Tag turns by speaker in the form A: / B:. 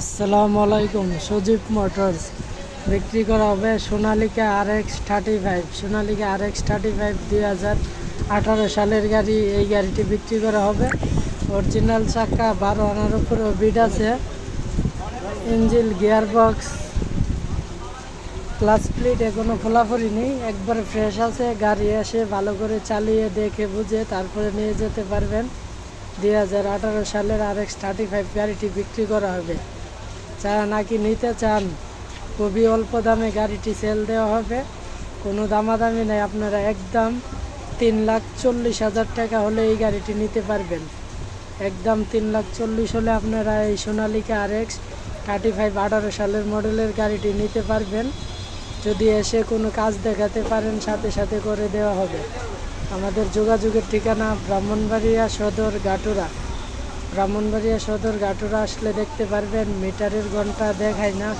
A: আসসালামু আলাইকুম, সজীব মোটরস। বিক্রি করা হবে Sonalika R X thirty five Sonalika R X thirty five দুই হাজার আঠারো সালের গাড়ি। এই গাড়িটি বিক্রি করা হবে। অরিজিনাল চাকা, বারো আনার উপরে বিড আছে। Engine gear box clutch plate এখনও খোলাফরি নেই। একবারে ফ্রেশ আছে, গাড়ি এসে ভালো করে চালিয়ে দেখে বুঝে তারপরে নিয়ে যেতে পারবেন। দুই হাজার আঠারো সালের আর এক্স থার্টি ফাইভ গাড়িটি বিক্রি করা হবে। চা নাকি নিতে চান? খুবই অল্প দামে গাড়িটি সেল দেওয়া হবে। কোনো দামাদামি নেই, আপনারা একদম তিন লাখ চল্লিশ হাজার টাকা হলে এই গাড়িটি নিতে পারবেন। একদম তিন লাখ চল্লিশ হলে আপনারা এই Sonalika R X thirty five আঠারো সালের মডেলের গাড়িটি নিতে পারবেন। যদি এসে কোনো কাজ দেখাতে পারেন, সাথে সাথে করে দেওয়া হবে। আমাদের যোগাযোগের ঠিকানা ব্রাহ্মণবাড়িয়া সদর গাটুরা ব্রাহ্মণবাড়িয়া সদর গাটুরা আসলে দেখতে পারবেন মিটারের ঘণ্টা দেখায় না।